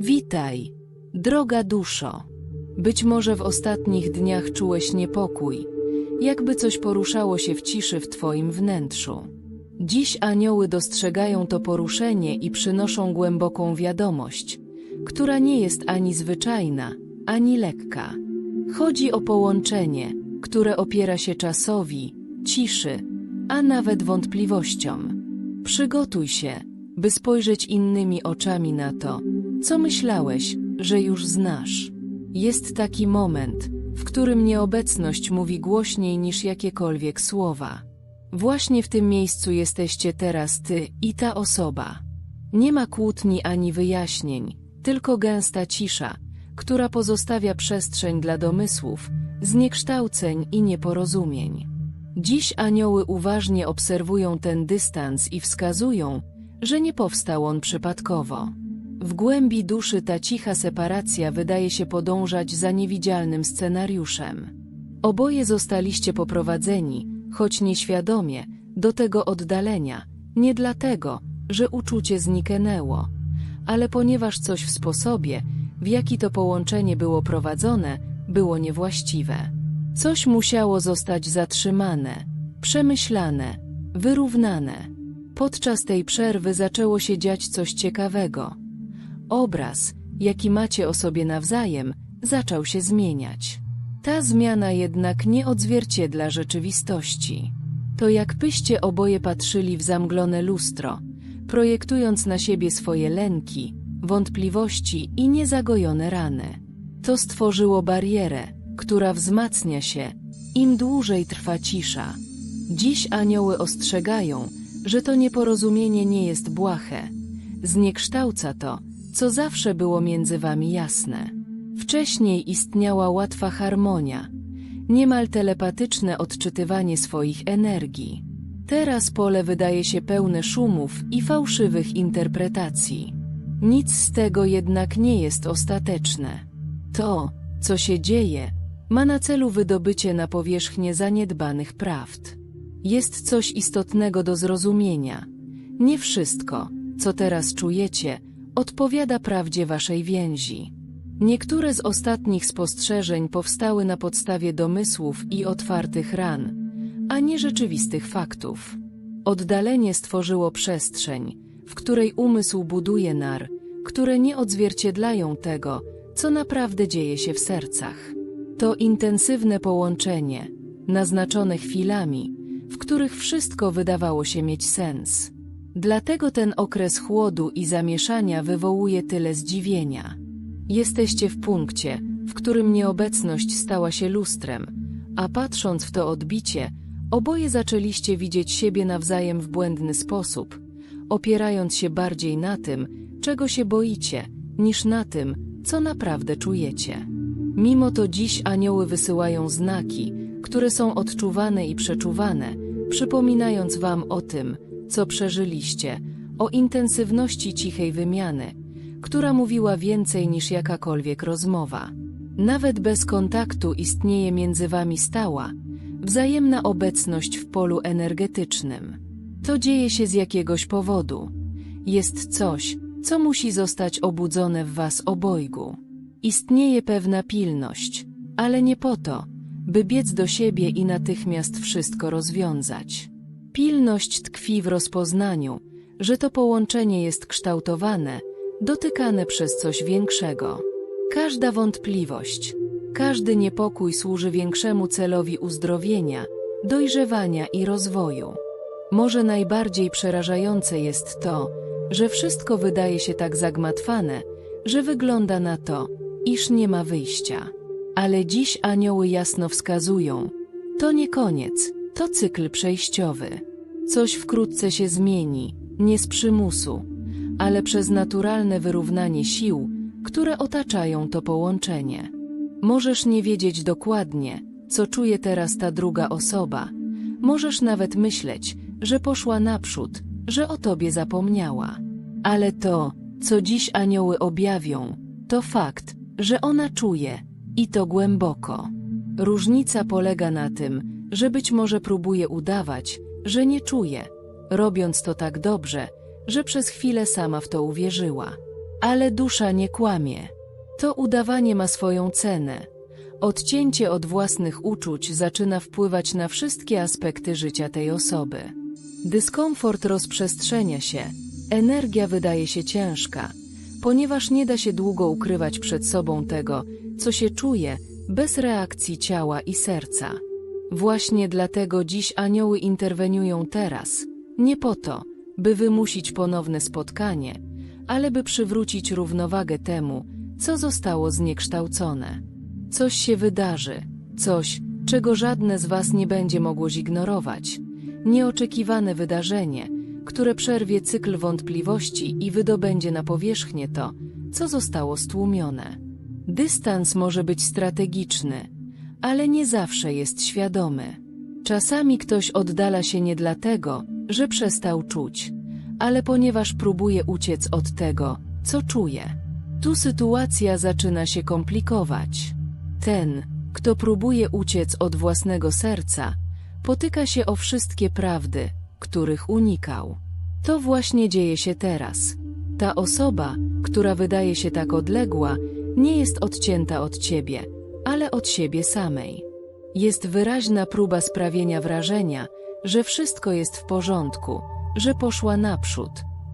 Witaj, droga duszo. Być może w ostatnich dniach czułeś niepokój, jakby coś poruszało się w ciszy w Twoim wnętrzu. Dziś anioły dostrzegają to poruszenie i przynoszą głęboką wiadomość, która nie jest ani zwyczajna, ani lekka. Chodzi o połączenie, które opiera się czasowi, ciszy, a nawet wątpliwościom. Przygotuj się, by spojrzeć innymi oczami na to, co myślałeś, że już znasz. Jest taki moment, w którym nieobecność mówi głośniej niż jakiekolwiek słowa. Właśnie w tym miejscu jesteście teraz ty i ta osoba. Nie ma kłótni ani wyjaśnień, tylko gęsta cisza, która pozostawia przestrzeń dla domysłów, zniekształceń i nieporozumień. Dziś anioły uważnie obserwują ten dystans i wskazują, że nie powstał on przypadkowo. W głębi duszy ta cicha separacja wydaje się podążać za niewidzialnym scenariuszem. Oboje zostaliście poprowadzeni, choć nieświadomie, do tego oddalenia, nie dlatego, że uczucie zniknęło, ale ponieważ coś w sposobie, w jaki to połączenie było prowadzone, było niewłaściwe. Coś musiało zostać zatrzymane, przemyślane, wyrównane. Podczas tej przerwy zaczęło się dziać coś ciekawego. Obraz, jaki macie o sobie nawzajem, zaczął się zmieniać. Ta zmiana jednak nie odzwierciedla rzeczywistości. To jakbyście oboje patrzyli w zamglone lustro, projektując na siebie swoje lęki, wątpliwości i niezagojone rany. To stworzyło barierę, która wzmacnia się, im dłużej trwa cisza. Dziś anioły ostrzegają, że to nieporozumienie nie jest błahe. Zniekształca to, co zawsze było między wami jasne. Wcześniej istniała łatwa harmonia, niemal telepatyczne odczytywanie swoich energii. Teraz pole wydaje się pełne szumów i fałszywych interpretacji. Nic z tego jednak nie jest ostateczne. To, co się dzieje, ma na celu wydobycie na powierzchnię zaniedbanych prawd. Jest coś istotnego do zrozumienia. Nie wszystko, co teraz czujecie, odpowiada prawdzie waszej więzi. Niektóre z ostatnich spostrzeżeń powstały na podstawie domysłów i otwartych ran, a nie rzeczywistych faktów. Oddalenie stworzyło przestrzeń, w której umysł buduje nar, które nie odzwierciedlają tego, co naprawdę dzieje się w sercach. To intensywne połączenie, naznaczone chwilami, w których wszystko wydawało się mieć sens. Dlatego ten okres chłodu i zamieszania wywołuje tyle zdziwienia. Jesteście w punkcie, w którym nieobecność stała się lustrem, a patrząc w to odbicie, oboje zaczęliście widzieć siebie nawzajem w błędny sposób, opierając się bardziej na tym, czego się boicie, niż na tym, co naprawdę czujecie. Mimo to dziś anioły wysyłają znaki, które są odczuwane i przeczuwane, przypominając wam o tym, co przeżyliście, o intensywności cichej wymiany, która mówiła więcej niż jakakolwiek rozmowa. Nawet bez kontaktu istnieje między wami stała, wzajemna obecność w polu energetycznym. To dzieje się z jakiegoś powodu. Jest coś, co musi zostać obudzone w was obojgu. Istnieje pewna pilność, ale nie po to, by biec do siebie i natychmiast wszystko rozwiązać. Pilność tkwi w rozpoznaniu, że to połączenie jest kształtowane, dotykane przez coś większego. Każda wątpliwość, każdy niepokój służy większemu celowi uzdrowienia, dojrzewania i rozwoju. Może najbardziej przerażające jest to, że wszystko wydaje się tak zagmatwane, że wygląda na to, iż nie ma wyjścia. Ale dziś anioły jasno wskazują, to nie koniec, to cykl przejściowy. Coś wkrótce się zmieni, nie z przymusu, ale przez naturalne wyrównanie sił, które otaczają to połączenie. Możesz nie wiedzieć dokładnie, co czuje teraz ta druga osoba. Możesz nawet myśleć, że poszła naprzód, że o tobie zapomniała. Ale to, co dziś anioły objawią, to fakt, że ona czuje, i to głęboko. Różnica polega na tym, że być może próbuje udawać, że nie czuje, robiąc to tak dobrze, że przez chwilę sama w to uwierzyła. Ale dusza nie kłamie. To udawanie ma swoją cenę. Odcięcie od własnych uczuć zaczyna wpływać na wszystkie aspekty życia tej osoby. Dyskomfort rozprzestrzenia się, energia wydaje się ciężka, ponieważ nie da się długo ukrywać przed sobą tego, co się czuje, bez reakcji ciała i serca. Właśnie dlatego dziś anioły interweniują teraz, nie po to, by wymusić ponowne spotkanie, ale by przywrócić równowagę temu, co zostało zniekształcone. Coś się wydarzy, coś, czego żadne z Was nie będzie mogło zignorować. Nieoczekiwane wydarzenie, które przerwie cykl wątpliwości i wydobędzie na powierzchnię to, co zostało stłumione. Dystans może być strategiczny, ale nie zawsze jest świadomy. Czasami ktoś oddala się nie dlatego, że przestał czuć, ale ponieważ próbuje uciec od tego, co czuje. Tu sytuacja zaczyna się komplikować. Ten, kto próbuje uciec od własnego serca, potyka się o wszystkie prawdy, których unikał. To właśnie dzieje się teraz. Ta osoba, która wydaje się tak odległa, nie jest odcięta od ciebie, ale od siebie samej. Jest wyraźna próba sprawienia wrażenia, że wszystko jest w porządku, że poszła naprzód,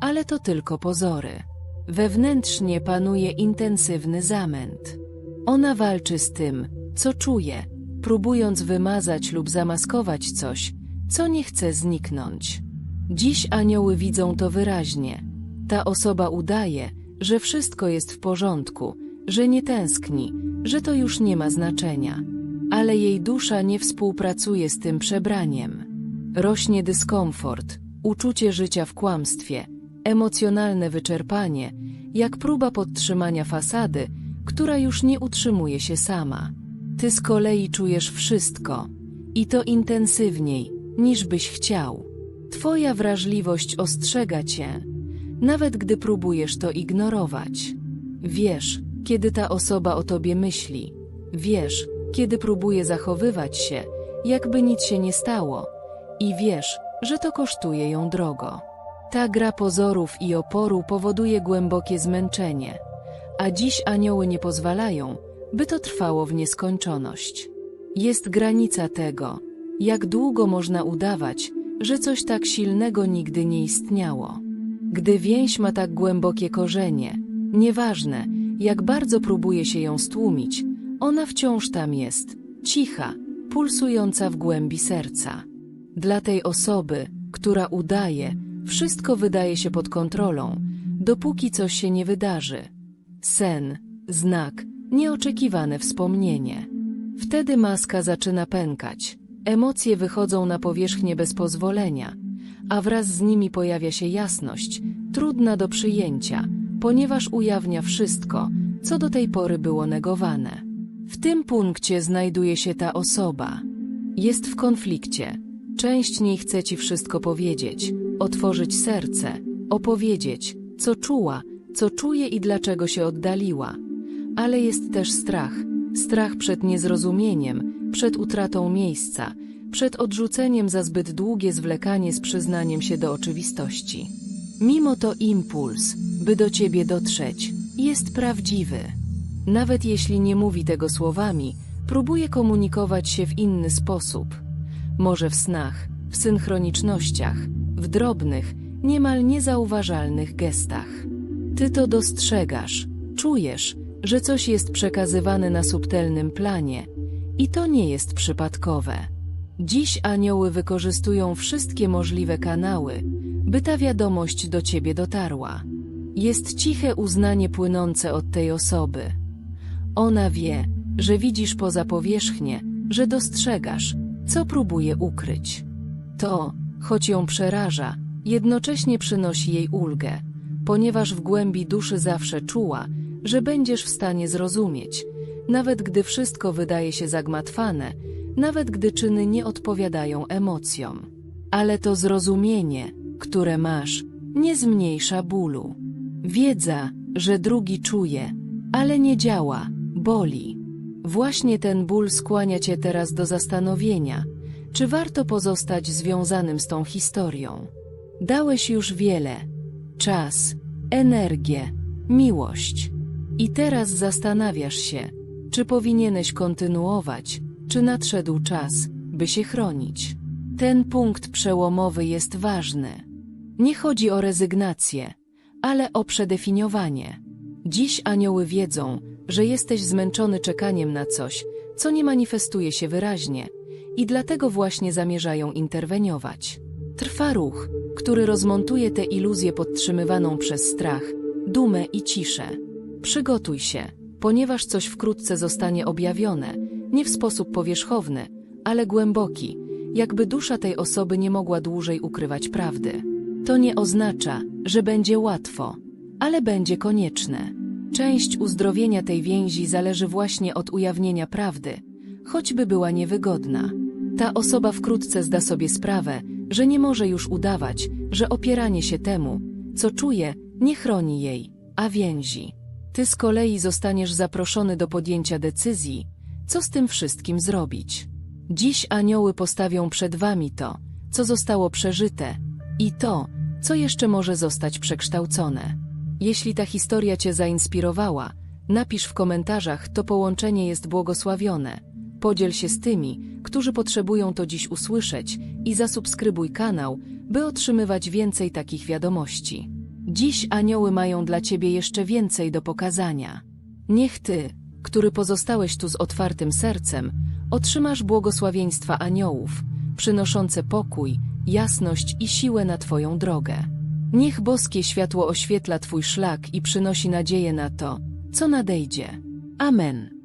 ale to tylko pozory. Wewnętrznie panuje intensywny zamęt. Ona walczy z tym, co czuje, próbując wymazać lub zamaskować coś, co nie chce zniknąć. Dziś anioły widzą to wyraźnie. Ta osoba udaje, że wszystko jest w porządku, że nie tęskni, że to już nie ma znaczenia. Ale jej dusza nie współpracuje z tym przebraniem. Rośnie dyskomfort, uczucie życia w kłamstwie, emocjonalne wyczerpanie, jak próba podtrzymania fasady, która już nie utrzymuje się sama. Ty z kolei czujesz wszystko i to intensywniej, niż byś chciał. Twoja wrażliwość ostrzega cię, nawet gdy próbujesz to ignorować. Wiesz, kiedy ta osoba o tobie myśli. Wiesz, kiedy próbuje zachowywać się, jakby nic się nie stało. I wiesz, że to kosztuje ją drogo. Ta gra pozorów i oporu powoduje głębokie zmęczenie, a dziś anioły nie pozwalają, by to trwało w nieskończoność. Jest granica tego, jak długo można udawać, że coś tak silnego nigdy nie istniało. Gdy więź ma tak głębokie korzenie, nieważne, jak bardzo próbuje się ją stłumić, ona wciąż tam jest, cicha, pulsująca w głębi serca. Dla tej osoby, która udaje, wszystko wydaje się pod kontrolą, dopóki coś się nie wydarzy. Sen, znak, nieoczekiwane wspomnienie. Wtedy maska zaczyna pękać, emocje wychodzą na powierzchnię bez pozwolenia, a wraz z nimi pojawia się jasność, trudna do przyjęcia, ponieważ ujawnia wszystko, co do tej pory było negowane. W tym punkcie znajduje się ta osoba. Jest w konflikcie. Część niej chce ci wszystko powiedzieć, otworzyć serce, opowiedzieć, co czuła, co czuje i dlaczego się oddaliła. Ale jest też strach. Strach przed niezrozumieniem, przed utratą miejsca, przed odrzuceniem za zbyt długie zwlekanie z przyznaniem się do oczywistości. Mimo to impuls, by do ciebie dotrzeć, jest prawdziwy. Nawet jeśli nie mówi tego słowami, próbuje komunikować się w inny sposób. Może w snach, w synchronicznościach, w drobnych, niemal niezauważalnych gestach. Ty to dostrzegasz, czujesz, że coś jest przekazywane na subtelnym planie i to nie jest przypadkowe. Dziś anioły wykorzystują wszystkie możliwe kanały, by ta wiadomość do ciebie dotarła. Jest ciche uznanie płynące od tej osoby. Ona wie, że widzisz poza powierzchnię, że dostrzegasz, co próbuje ukryć. To, choć ją przeraża, jednocześnie przynosi jej ulgę, ponieważ w głębi duszy zawsze czuła, że będziesz w stanie zrozumieć, nawet gdy wszystko wydaje się zagmatwane, nawet gdy czyny nie odpowiadają emocjom. Ale to zrozumienie, które masz, nie zmniejsza bólu. Wiedza, że drugi czuje, ale nie działa, boli. Właśnie ten ból skłania cię teraz do zastanowienia, czy warto pozostać związanym z tą historią. Dałeś już wiele czas, energię, miłość. I teraz zastanawiasz się, czy powinieneś kontynuować, czy nadszedł czas, by się chronić. Ten punkt przełomowy jest ważny. Nie chodzi o rezygnację, ale o przedefiniowanie. Dziś anioły wiedzą, że jesteś zmęczony czekaniem na coś, co nie manifestuje się wyraźnie, i dlatego właśnie zamierzają interweniować. Trwa ruch, który rozmontuje tę iluzję podtrzymywaną przez strach, dumę i ciszę. Przygotuj się, ponieważ coś wkrótce zostanie objawione, nie w sposób powierzchowny, ale głęboki, jakby dusza tej osoby nie mogła dłużej ukrywać prawdy. To nie oznacza, że będzie łatwo, ale będzie konieczne. Część uzdrowienia tej więzi zależy właśnie od ujawnienia prawdy, choćby była niewygodna. Ta osoba wkrótce zda sobie sprawę, że nie może już udawać, że opieranie się temu, co czuje, nie chroni jej, a więzi. Ty z kolei zostaniesz zaproszony do podjęcia decyzji, co z tym wszystkim zrobić. Dziś anioły postawią przed wami to, co zostało przeżyte, i to, co jeszcze może zostać przekształcone. Jeśli ta historia Cię zainspirowała, napisz w komentarzach, to połączenie jest błogosławione. Podziel się z tymi, którzy potrzebują to dziś usłyszeć i zasubskrybuj kanał, by otrzymywać więcej takich wiadomości. Dziś anioły mają dla Ciebie jeszcze więcej do pokazania. Niech Ty, który pozostałeś tu z otwartym sercem, otrzymasz błogosławieństwa aniołów, przynoszące pokój, jasność i siłę na Twoją drogę. Niech boskie światło oświetla Twój szlak i przynosi nadzieję na to, co nadejdzie. Amen.